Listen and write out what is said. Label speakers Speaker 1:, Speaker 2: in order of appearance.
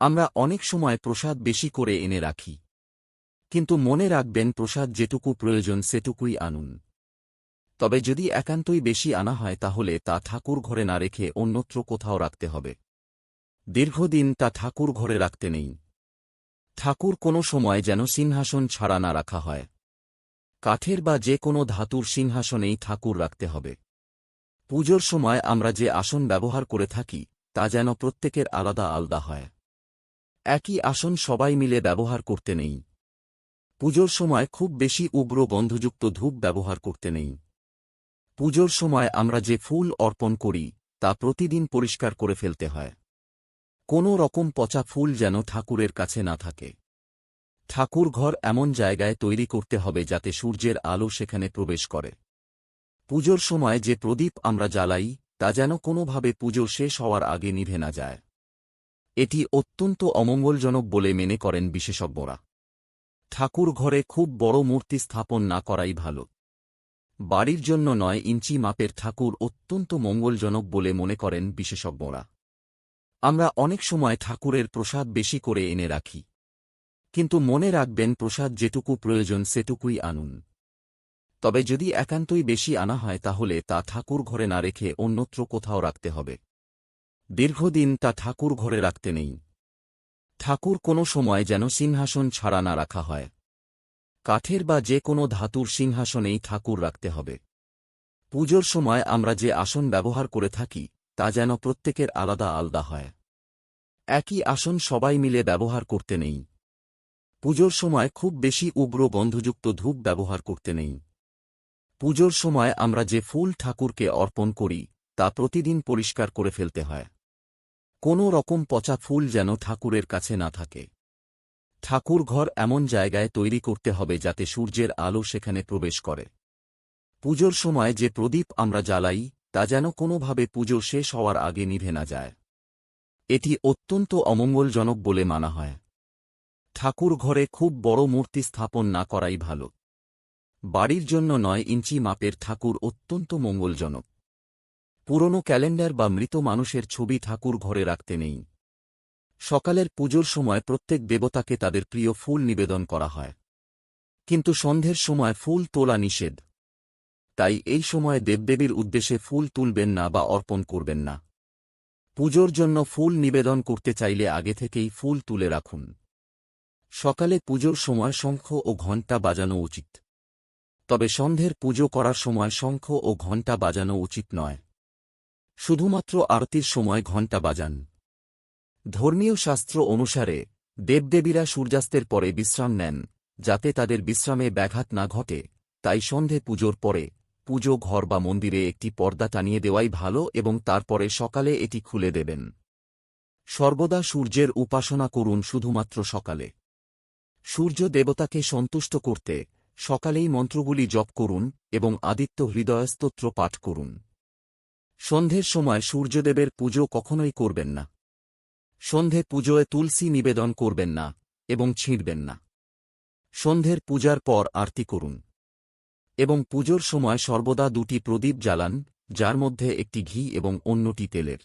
Speaker 1: আমরা অনেক সময় প্রসাদ বেশি করে এনে রাখি। কিন্তু মনে রাখবেন প্রসাদ যেটুকু প্রয়োজন সেটুকুই আনুন। তবে যদি একান্তই বেশি আনা হয় তাহলে তা ঠাকুর ঘরে না রেখে অন্যত্র কোথাও রাখতে হবে। দীর্ঘদিন তা ঠাকুর ঘরে রাখতে নেই। ঠাকুর কোনো সময় যেন সিংহাসন ছাড়া না রাখা হয়। কাঠের বা যে কোনো ধাতুর সিংহাসনেই ঠাকুর রাখতে হবে। পুজোর সময় আমরা যে আসন ব্যবহার করে থাকি, তা যেন প্রত্যেকের আলাদা আলাদা হয়। একই আসন সবাই মিলে ব্যবহার করতে নেই। পুজোর সময় খুব বেশি উগ্র গন্ধযুক্ত ধূপ ব্যবহার করতে নেই। পুজোর সময় আমরা যে ফুল অর্পণ করি, তা প্রতিদিন পরিষ্কার করে ফেলতে হয়। কোনো রকম পচা ফুল যেন ঠাকুরের কাছে না থাকে। ঠাকুর ঘর এমন জায়গায় তৈরি করতে হবে যাতে সূর্যের আলো সেখানে প্রবেশ করে। পুজোর সময় যে প্রদীপ আমরা জ্বালাই, তা যেন কোনোভাবে পুজো শেষ হওয়ার আগে নিভে না যায়। এটি অত্যন্ত অমঙ্গলজনক বলে মেনে করেন বিশেষজ্ঞরা। ঠাকুর ঘরে খুব বড় মূর্তি স্থাপন না করাই ভালো। বাড়ির জন্য নয় ইঞ্চি মাপের ঠাকুর অত্যন্ত মঙ্গলজনক বলে মনে করেন বিশেষজ্ঞরা। আমরা অনেক সময় ঠাকুরের প্রসাদ বেশি করে এনে রাখি। কিন্তু মনে রাখবেন প্রসাদ যেটুকু প্রয়োজন সেটুকুই আনুন। তবে যদি একান্তই বেশি আনা হয় তাহলে তা ঠাকুর ঘরে না রেখে অন্যত্র কোথাও রাখতে হবে। দীর্ঘদিন তা ঠাকুর ঘরে রাখতে নেই। ঠাকুর কোনো সময় যেন সিংহাসন ছাড়া না রাখা হয়। কাঠের বা যে কোনো ধাতুর সিংহাসনেই ঠাকুর রাখতে হবে। পুজোর সময় আমরা যে আসন ব্যবহার করে থাকি, তা যেন প্রত্যেকের আলাদা আলাদা হয়। একই আসন সবাই মিলে ব্যবহার করতে নেই। পুজোর সময় খুব বেশি উগ্র গন্ধযুক্ত ধূপ ব্যবহার করতে নেই। পুজোর সময় আমরা যে ফুল ঠাকুরকে অর্পণ করি, তা প্রতিদিন পরিষ্কার করে ফেলতে হয়। কোনো রকম পচা ফুল যেন ঠাকুরের কাছে না থাকে। ঠাকুর ঘর এমন জায়গায় তৈরি করতে হবে যাতে সূর্যের আলো সেখানে প্রবেশ করে। পুজোর সময় যে প্রদীপ আমরা জ্বালাই, তা যেন কোনোভাবে পুজো শেষ হওয়ার আগে নিভে না যায়। এটি অত্যন্ত অমঙ্গলজনক বলে মানা হয়। ঠাকুর ঘরে খুব বড় মূর্তি স্থাপন না করাই ভালো। বাড়ির জন্য নয় ইঞ্চি মাপের ঠাকুর অত্যন্ত মঙ্গলজনক। পুরনো ক্যালেন্ডার বা মৃত মানুষের ছবি ঠাকুর ঘরে রাখতে নেই। সকালের পুজোর সময় প্রত্যেক দেবতাকে তাদের প্রিয় ফুল নিবেদন করা হয়। কিন্তু সন্ধ্যের সময় ফুল তোলা নিষেধ। তাই এই সময় দেবদেবীর উদ্দেশ্যে ফুল তুলবেন না বা অর্পণ করবেন না। পুজোর জন্য ফুল নিবেদন করতে চাইলে আগে থেকেই ফুল তুলে রাখুন। সকালে পুজোর সময় শঙ্খ ও ঘণ্টা বাজানো উচিত। তবে সন্ধ্যের পুজো করার সময় শঙ্খ ও ঘণ্টা বাজানো উচিত নয়। শুধুমাত্র আরতির সময় ঘণ্টা বাজান। ধর্মীয় শাস্ত্র অনুসারে, দেবদেবীরা সূর্যাস্তের পরে বিশ্রাম নেন, যাতে তাদের বিশ্রামে ব্যাঘাত না ঘটে, তাই সন্ধে পুজোর পরে, পুজো ঘর বা মন্দিরে একটি পর্দা টানিয়ে দেওয়াই ভালো এবং তারপরে সকালে এটি খুলে দেবেন। সর্বদা সূর্যের উপাসনা করুন শুধুমাত্র সকালে। সূর্য দেবতাকে সন্তুষ্ট করতে, সকালেই মন্ত্রগুলি জপ করুন এবং আদিত্য হৃদয়স্তোত্র পাঠ করুন। সন্ধ্যের সময় সূর্যদেবের পুজো কখনোই করবেন না। সন্ধে পুজোয় তুলসী নিবেদন করবেন না এবং ছিঁড়বেন না। সন্ধের পূজার পর আরতি করুন। এবং পুজোর সময় সর্বদা দুটি প্রদীপ জ্বালান, যার মধ্যে একটি ঘি এবং অন্যটি তেলের।